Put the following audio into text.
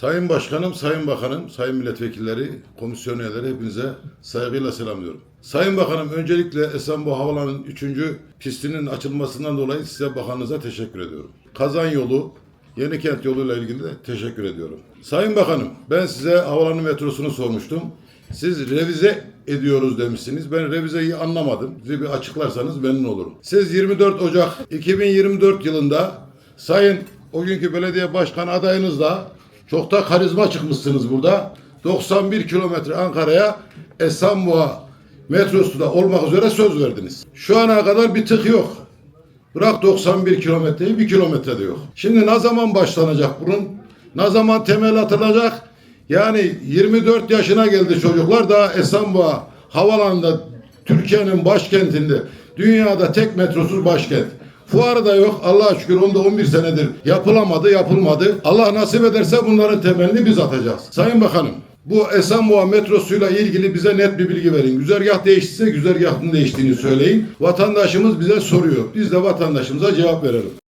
Sayın Başkanım, Sayın Bakanım, Sayın Milletvekilleri, komisyon üyeleri hepinize saygıyla selamlıyorum. Sayın Bakanım öncelikle Esenboğa Havalanı'nın 3. pistinin açılmasından dolayı size bakanınıza teşekkür ediyorum. Kazan yolu, Yenikent yoluyla ilgili de teşekkür ediyorum. Sayın Bakanım ben size havalanı metrosunu sormuştum. Siz revize ediyoruz demişsiniz. Ben revizeyi anlamadım. Bize bir açıklarsanız memnun olurum. Siz 24 Ocak 2024 yılında Sayın o günkü belediye başkanı adayınızla çok da karizma çıkmışsınız burada. 91 kilometre Ankara'ya Esenboğa metrosu da olmak üzere söz verdiniz. Şu ana kadar bir tık yok. Bırak 91 kilometreyi bir kilometre de yok. Şimdi ne zaman başlanacak bunun? Ne zaman temel atılacak? Yani 24 yaşına geldi çocuklar daha Esenboğa havalanında Türkiye'nin başkentinde dünyada tek metrosuz başkent. Fuarı da yok. Allah'a şükür onda 11 senedir yapılamadı, yapılmadı. Allah nasip ederse bunların temelini biz atacağız. Sayın Bakanım, bu Esenboğa metrosuyla ilgili bize net bir bilgi verin. Güzergah değiştiyse güzergahın değiştiğini söyleyin. Vatandaşımız bize soruyor. Biz de vatandaşımıza cevap verelim.